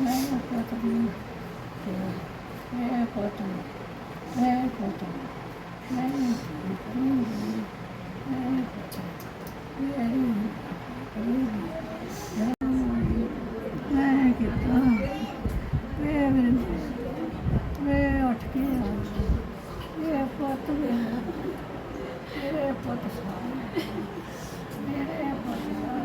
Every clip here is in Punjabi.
ਮੈਂ ਪੁੱਤ ਨੂੰ ਮੈਂ ਪੁੱਤ ਨੂੰ ਮੈਂ ਪੁੱਤ ਨੂੰ ਮੈਂ ਪੁੱਤ ਨੂੰ ਮੈਂ ਪੁੱਤ ਨੂੰ ਮੈਂ ਕਿਤਾ ਮੈਂ ਮੈਂ ਉੱਠ ਕੇ ਆ ਮੈਂ ਪੁੱਤ ਮੇਰਾ ਮੇਰੇ ਪੁੱਤ ਸਾਹਿਬ ਮੇਰੇ ਪੁੱਤ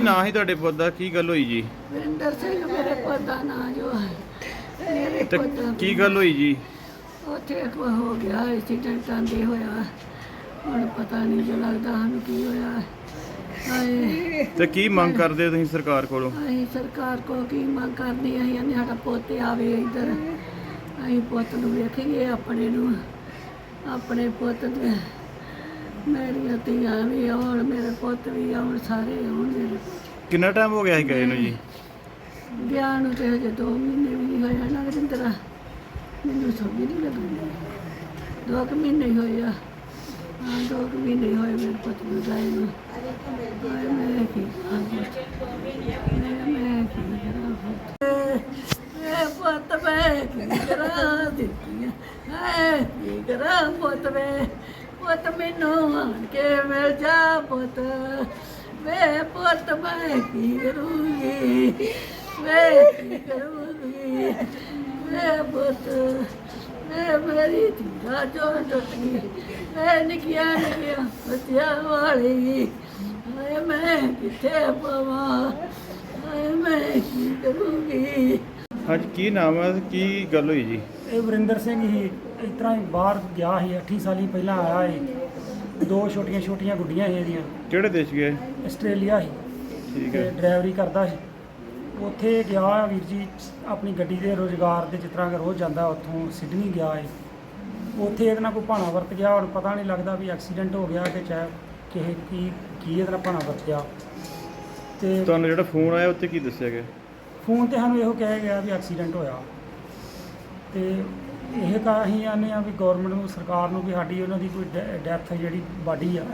ਕੀ ਨਾਂ ਸੀ ਤੁਹਾਡੇ ਪੁੱਤ ਦਾ? ਕੀ ਗੱਲ ਹੋਈ ਜੀ? ਵਿੰਦਰ ਸਿੰਘ ਮੇਰੇ ਪੁੱਤ ਦਾ ਨਾਂ ਜੋ ਹੈ। ਮੇਰੇ ਤੇ ਪੁੱਤ ਕੀ ਗੱਲ ਹੋਈ ਜੀ? ਉੱਥੇ ਹੋ ਗਿਆ ਐਕਸੀਡੈਂਟ ਆਂਦੇ ਹੋਇਆ। ਹੁਣ ਪਤਾ ਨਹੀਂ ਜੋ ਲੱਗਦਾ ਸਾਨੂੰ ਕੀ ਹੋਇਆ। ਹਾਏ। ਤੇ ਕੀ ਮੰਗ ਕਰਦੇ ਹੋ ਤੁਸੀਂ ਸਰਕਾਰ ਕੋਲੋਂ? ਅਸੀਂ ਸਰਕਾਰ ਕੋ ਕੀ ਮੰਗ ਕਰਨੀ ਅਸੀਂ ਕਹਿੰਦੇ ਸਾਡਾ ਪੁੱਤ ਆਵੇ ਇੱਧਰ। ਅਸੀਂ ਪੁੱਤ ਨੂੰ ਵੇਖੀਏ ਆਪਣੇ ਨੂੰ। ਆਪਣੇ ਪੁੱਤ ਦੇ ਮੇਰੀਆਂ ਧੀਆਂ ਵੀ ਆਉਣ ਮੇਰੇ ਪੁੱਤ ਵੀ ਆਉਣ ਸਾਰੇ ਆਉਣ ਮੇਰੇ ਕਿੰਨਾ ਟਾਈਮ ਹੋ ਗਿਆ ਸੀ ਗਏ ਨੂੰ ਜੀ? ਗਿਆ ਨੂੰ ਤੇ ਹਜੇ 2 ਮਹੀਨੇ ਵੀ ਨਹੀਂ ਹੋਇਆ ਨਾ ਰਜਿੰਦਰਾ ਮੈਨੂੰ ਸਮਝ ਨਹੀਂ ਲੱਗਦੀ ਦੋ ਕੁ ਮਹੀਨੇ ਹੀ ਹੋਏ ਆ। ਹਾਂ ਦੋ ਕੁ ਮਹੀਨੇ ਹੋਏ ਮੇਰੇ ਪੁੱਤ ਨੂੰ ਗਏ ਨੂੰ ਹਾਏ ਮੈਂ ਕੀ ਕਰਾਂ ਮੈਂ ਮੈਂ ਕੀ ਕਰਾਂ ਮੈਂ ਪੁੱਤ ਮੈਂ ਕੀ ਕਰਾਂ ਦਿੱਤੀ ਹੈ ਕੀ ਕਰਾਂ ਪੁੱਤ ਮੈਂ ਪੁੱਤ, ਮੈਨੂੰ ਆਣ ਕੇ ਮਿਲ ਜਾ ਪੁੱਤ। ਵੇ ਪੁੱਤ, ਮੈਂ ਕੀ ਕਰੂੰਗੀ? ਮੈਂ ਕੀ ਕਰੂੰਗੀ? ਵੇ ਪੁੱਤ ਮੈਂ ਮੇਰੀ ਧੀਆ ਜੋ ਟੁੱਟ ਗਈ। ਮੈਂ ਨਿਕਿਆ ਨਿਕਿਆ ਬੱਚਿਆਂ ਵਾਲੀ। ਹਾਏ, ਮੈਂ ਕਿੱਥੇ ਪਵਾਂ? ਹਾਏ, ਮੈਂ ਕੀ ਕਰੂੰਗੀ? ਅੱਜ ਕੀ ਨਾਮ ਹੈ? ਕੀ ਗੱਲ ਹੋਈ ਜੀ? ਇਹ ਵਰਿੰਦਰ ਸਿੰਘ ਹੀ ਇਸ ਤਰ੍ਹਾਂ ਹੀ ਬਾਹਰ ਗਿਆ ਸੀ 8 ਸਾਲੀ ਪਹਿਲਾਂ ਆਇਆ ਸੀ। ਦੋ ਛੋਟੀਆਂ ਛੋਟੀਆਂ ਗੁੱਡੀਆਂ ਸੀ ਇਹਦੀਆਂ। ਕਿਹੜੇ ਦੇਸ਼ ਗਏ? ਆਸਟ੍ਰੇਲੀਆ ਸੀ। ਠੀਕ ਹੈ। ਡਰਾਈਵਰੀ ਕਰਦਾ ਸੀ। ਉੱਥੇ ਗਿਆ ਵੀਰ ਜੀ ਆਪਣੀ ਗੱਡੀ ਦੇ ਰੋਜ਼ਗਾਰ ਦੇ ਜਿਸ ਤਰ੍ਹਾਂ ਰੋਜ਼ ਜਾਂਦਾ ਉੱਥੋਂ ਸਿਡਨੀ ਗਿਆ ਹੈ ਉੱਥੇ ਇਹਦੇ ਨਾਲ ਕੋਈ ਭਾਣਾ ਵਰਤ ਗਿਆ ਹੁਣ ਪਤਾ ਨਹੀਂ ਲੱਗਦਾ ਵੀ ਐਕਸੀਡੈਂਟ ਹੋ ਗਿਆ ਕਿ ਚਾਹੇ ਕਿਸੇ ਕੀ ਕੀ ਇਹਦੇ ਨਾਲ ਭਾਣਾ ਵਰਤਿਆ। ਤੇ ਤੁਹਾਨੂੰ ਜਿਹੜਾ ਫੋਨ ਆਇਆ ਉੱਤੇ ਕੀ ਦੱਸਿਆ ਗਿਆ? ਫੋਨ ਤੇ ਸਾਨੂੰ ਇਹੋ ਕਿਹਾ ਗਿਆ ਵੀ ਐਕਸੀਡੈਂਟ ਹੋਇਆ। ਤੇ ਇਹ ਕਾ ਅਸੀਂ ਆਨੇ ਆ ਵੀ ਗਵਰਨਮੈਂਟ ਨੂੰ ਸਰਕਾਰ ਨੂੰ ਵੀ ਸਾਡੀ ਉਹਨਾਂ ਦੀ ਕੋਈ ਡੈਥ ਜਿਹੜੀ ਬਾਡੀ ਆ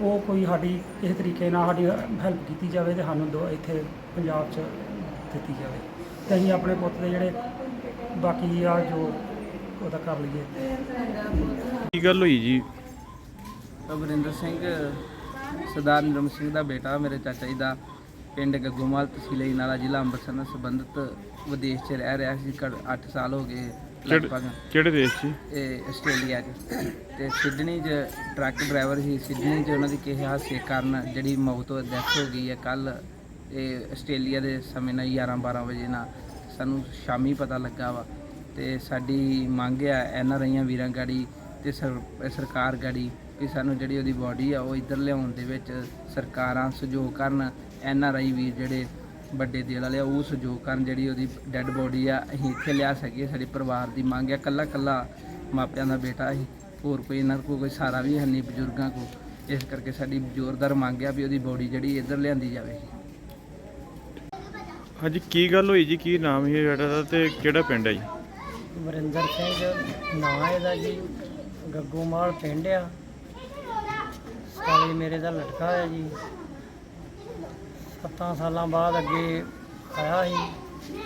ਉਹ ਕੋਈ ਸਾਡੀ ਕਿਸੇ ਤਰੀਕੇ ਨਾਲ ਸਾਡੀ ਹੈਲਪ ਕੀਤੀ ਜਾਵੇ ਤੇ ਸਾਨੂੰ ਦੋ ਇੱਥੇ ਪੰਜਾਬ 'ਚ ਦਿੱਤੀ ਜਾਵੇ। ਤੇ ਅਸੀਂ ਆਪਣੇ ਪੁੱਤ ਦੇ ਜਿਹੜੇ ਬਾਕੀ ਆ ਜੋ ਉਹਦਾ ਕਰ ਲਈਏ। ਕੀ ਗੱਲ ਹੋਈ ਜੀ? ਅਮਰਿੰਦਰ ਸਿੰਘ ਸਰਦਾਰ ਨਿਰਮ ਸਿੰਘ ਦਾ ਬੇਟਾ ਮੇਰੇ ਚਾਚਾ ਜੀ ਦਾ ਪਿੰਡ ਗੱਗੋਮਾਲ ਤਹਿਸੀਲ ਨਾਲਾ ਜ਼ਿਲ੍ਹਾ ਅੰਮ੍ਰਿਤਸਰ ਨਾਲ ਸੰਬੰਧਿਤ ਵਿਦੇਸ਼ 'ਚ ਰਹਿ ਰਿਹਾ ਸੀ 8 ਸਾਲ ਹੋ ਗਏ ਲਗਭਗ। ਕਿਹੜੇ ਕਿਹੜੇ ਦੇਸ਼ 'ਚ ਇਹ ਆਸਟ੍ਰੇਲੀਆ 'ਚ। ਤੇ ਸਿਡਨੀ 'ਚ ਟਰੱਕ ਡਰਾਈਵਰ ਸੀ। ਸਿਡਨੀ 'ਚ ਉਹਨਾਂ ਦੀ ਕਿਸੇ ਹਾਦਸੇ ਕਾਰਨ ਜਿਹੜੀ ਮੌਤ ਹੋ ਡੈਥ ਹੋ ਗਈ ਹੈ। ਕੱਲ ਇਹ ਆਸਟ੍ਰੇਲੀਆ ਦੇ ਸਮੇਂ ਨਾਲ 11 12 ਵਜੇ ਨਾਲ ਸਾਨੂੰ ਸ਼ਾਮੀ ਪਤਾ ਲੱਗਾ ਵਾ। ਤੇ ਸਾਡੀ ਮੰਗ ਆ ਐਨ ਆਰ ਆਈਆਂ ਵੀਰਾਂ ਗਾੜੀ ਤੇ ਸਰ- ਸਰਕਾਰ ਗਾੜੀ ਕਿ ਸਾਨੂੰ ਜਿਹੜੀ ਉਹਦੀ ਬਾਡੀ ਆ ਉਹ ਇੱਧਰ ਲਿਆਉਣ ਦੇ ਵਿੱਚ ਸਰਕਾਰਾਂ ਸਹਿਯੋਗ ਕਰਨ। ਐਨ ਆਰ ਆਈ ਵੀਰ ਜਿਹੜੇ ਵੱਡੇ ਦਿਲ ਵਾਲੇ ਉਹ ਸਹਿਯੋਗ ਕਰਨ ਜਿਹੜੀ ਉਹਦੀ ਡੈੱਡ ਬੋਡੀ ਆ ਅਸੀਂ ਇੱਥੇ ਲਿਆ ਸਕੀਏ ਸਾਡੇ ਪਰਿਵਾਰ ਦੀ ਮੰਗ ਆ ਕੱਲਾ ਕੱਲਾ ਮਾਪਿਆਂ ਦਾ ਬੇਟਾ ਸੀ ਹੋਰ ਕੋਈ ਇਹਨਾਂ ਕੋਲ ਕੋਈ ਸਹਾਰਾ ਵੀ ਹੈ ਨਹੀਂ ਬਜ਼ੁਰਗਾਂ ਕੋ ਇਸ ਕਰਕੇ ਸਾਡੀ ਜ਼ੋਰਦਾਰ ਮੰਗ ਆ ਵੀ ਉਹਦੀ ਬੋਡੀ ਜਿਹੜੀ ਇੱਧਰ ਲਿਆਂਦੀ ਜਾਵੇ। ਹਾਂਜੀ ਕੀ ਗੱਲ ਹੋਈ ਜੀ? ਕੀ ਨਾਮ ਹੈ ਜਿਹੜਾ ਦਾ ਤੇ ਕਿਹੜਾ ਪਿੰਡ ਹੈ ਜੀ? ਵਰਿੰਦਰ ਸਿੰਘ ਨਾਂ ਇਹਦਾ ਜੀ ਗੱਗੋਮਾਲ ਪਿੰਡ ਆ। ਸਾਲੇ ਮੇਰੇ ਦਾ ਲਟਕਾ ਹੈ ਜੀ। 7 ਸਾਲਾਂ ਬਾਅਦ ਅੱਗੇ ਆਇਆ ਸੀ।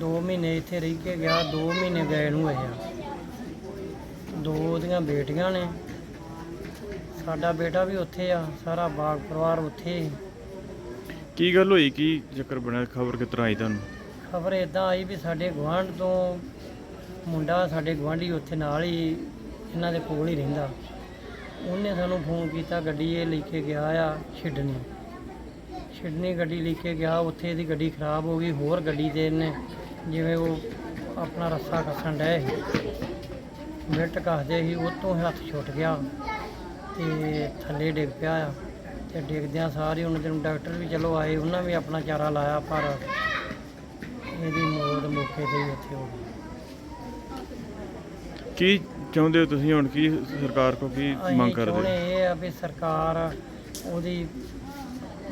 2 ਮਹੀਨੇ ਇੱਥੇ ਰਹਿ ਕੇ ਗਿਆ 2 ਮਹੀਨੇ ਗਏ ਨੂੰ ਆ। ਦੋ ਉਹਦੀਆਂ ਬੇਟੀਆਂ ਨੇ। ਸਾਡਾ ਬੇਟਾ ਵੀ ਉੱਥੇ ਆ ਸਾਰਾ ਬਾਗ ਪਰਿਵਾਰ ਉੱਥੇ ਕੀ ਗੱਲ ਹੋਈ? ਕੀ ਚੱਕਰ ਬਣਿਆ? ਖਬਰ ਕਿਸ ਤਰ੍ਹਾਂ ਆਈ ਤੁਹਾਨੂੰ? ਖਬਰ ਇਦਾਂ ਆਈ ਵੀ ਸਾਡੇ ਗੁਆਂਢ ਤੋਂ ਮੁੰਡਾ ਸਾਡੇ ਗੁਆਂਢੀ ਉੱਥੇ ਨਾਲ ਹੀ ਇਹਨਾਂ ਦੇ ਕੋਲ ਹੀ ਰਹਿੰਦਾ। ਉਹਨੇ ਸਾਨੂੰ ਫੋਨ ਕੀਤਾ ਗੱਡੀ ਇਹ ਲੈ ਕੇ ਗਿਆ ਆ ਛਿੜਨੀ ਛਿੜਨੀ ਗੱਡੀ ਲੈ ਕੇ ਗਿਆ ਉੱਥੇ ਇਹਦੀ ਗੱਡੀ ਖਰਾਬ ਹੋ ਗਈ ਹੋਰ ਗੱਡੀ ਤੇ ਇਹਨੇ ਜਿਵੇਂ ਉਹ ਆਪਣਾ ਰੱਸਾ ਕੱਸਣ ਡਏ ਸੀ। ਮਿੰਟ ਕੱਸਦੇ ਸੀ ਉਹ ਤੋਂ ਹੱਥ ਛੁੱਟ ਗਿਆ ਤੇ ਥੱਲੇ ਡਿੱਗ ਪਿਆ ਆ ਤੇ ਡਿੱਗਦਿਆਂ ਸਾਰੇ ਉਹਨਾਂ ਦਿਨ ਡਾਕਟਰ ਵੀ ਚਲੋ ਆਏ ਉਹਨਾਂ ਵੀ ਆਪਣਾ ਚਾਰਾ ਲਾਇਆ ਪਰ ਇਹਦੀ ਮੌਤ ਮੌਕੇ ਤੇ ਹੀ ਉੱਥੇ ਹੋ ਗਈ। ਕੀ ਚਾਹੁੰਦੇ ਹੋ ਤੁਸੀਂ ਹੁਣ? ਕੀ ਸਰਕਾਰ ਕੋ ਕੀ ਮੰਗ ਕਰਦੇ? ਹੋ? ਇਹ ਆ ਵੀ ਸਰਕਾਰ ਉਹਦੀ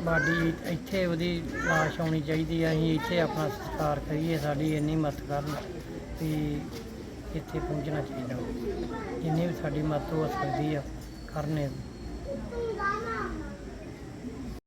ਬਾਡੀ ਇੱਥੇ ਉਹਦੀ ਲਾਸ਼ ਆਉਣੀ ਚਾਹੀਦੀ ਹੈ ਅਸੀਂ ਇੱਥੇ ਆਪਣਾ ਸਤਿਕਾਰ ਕਰੀਏ, ਸਾਡੀ ਇੰਨੀ ਮਦਦ ਕਰਨ ਵੀ ਇੱਥੇ ਪਹੁੰਚਣਾ ਚਾਹੀਦਾ। ਜਿੰਨੀ ਵੀ ਸਾਡੀ ਮਦਦ ਹੋ ਸਕਦੀ ਆ, ਕਰਨੇ।